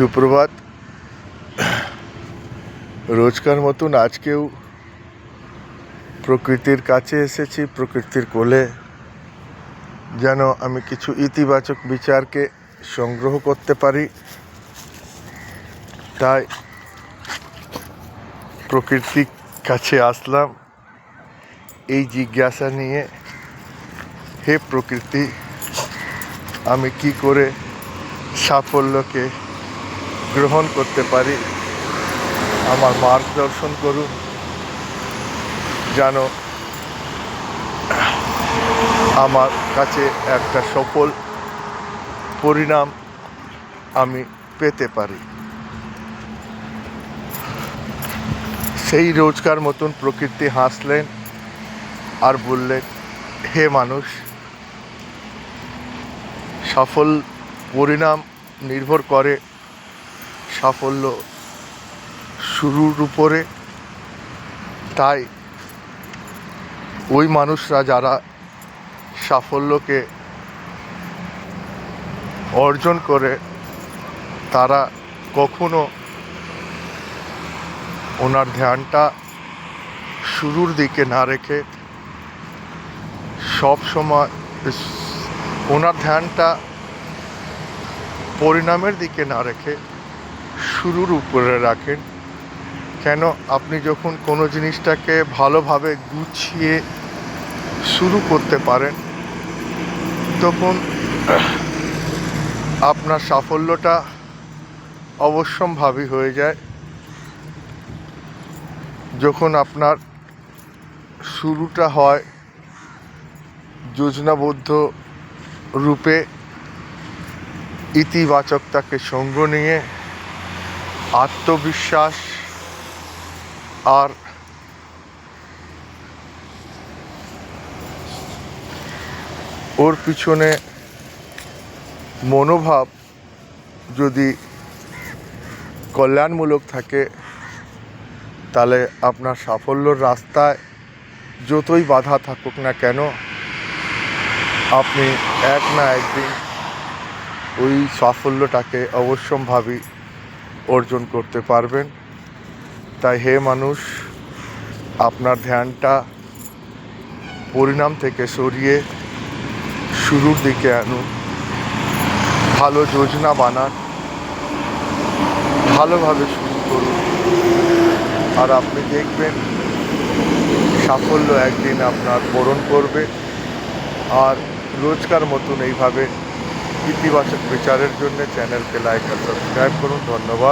সুপ্রভাত। রোজকার মতন আজকেও প্রকৃতির কাছে এসেছি, প্রকৃতির কোলে। যেন আমি কিছু ইতিবাচক বিচারকে সংগ্রহ করতে পারি। তাই প্রকৃতির কাছে আসলাম। এই জিজ্ঞাসা নিয়ে, হে প্রকৃতি, আমি কি করে সাফল্যকে গ্রহণ করতে পারি। আমার মার্গদর্শন করুন। যেন আমার কাছে একটা সফল পরিণাম আমি পেতে পারি। সেই রোজকার মতন প্রকৃতি হাসলেন আর বললেন, হে মানুষ, সফল পরিণাম নির্ভর করে সাফল্য শুরুর উপরে। তাই ওই মানুষরা যারা সাফল্যকে অর্জন করে, তারা কখনো ওনার ধ্যানটা শুরুর দিকে না রেখে সব সময় ওনার ধ্যানটা পরিণামের দিকে না রেখে শুরুর উপরে রাখেন। কেন? আপনি যখন কোনো জিনিসটাকে ভালোভাবে গুছিয়ে শুরু করতে পারেন, তখন আপনার সাফল্যটা অবশ্যম্ভাবী হয়ে যায়। যখন আপনার শুরুটা হয় যোজনাবদ্ধ রূপে ইতিবাচকতাকে সঙ্গ নিয়ে আত্মবিশ্বাস আর ওর পিছনে মনোভাব যদি কল্যাণমূলক থাকে, তাহলে আপনার সাফল্যর রাস্তায় যতই বাধা থাকুক না কেন, আপনি এক না একদিন ওই সাফল্যটাকে অবশ্যম্ভাবী অর্জন করতে পারবেন। তাই হে মানুষ, আপনার ধ্যানটা পরিণাম থেকে সরিয়ে শুরুর দিকে আনুন। ভালো যোজনা বানান। ভালোভাবে শুরু করুন। আর আপনি দেখবেন সাফল্য একদিন আপনার পূরণ করবে। আর রোজকার মতন এইভাবে ইতিবাচক বিচারের জন্য চ্যানেলকে লাইক আর সাবস্ক্রাইব করুন। ধন্যবাদ।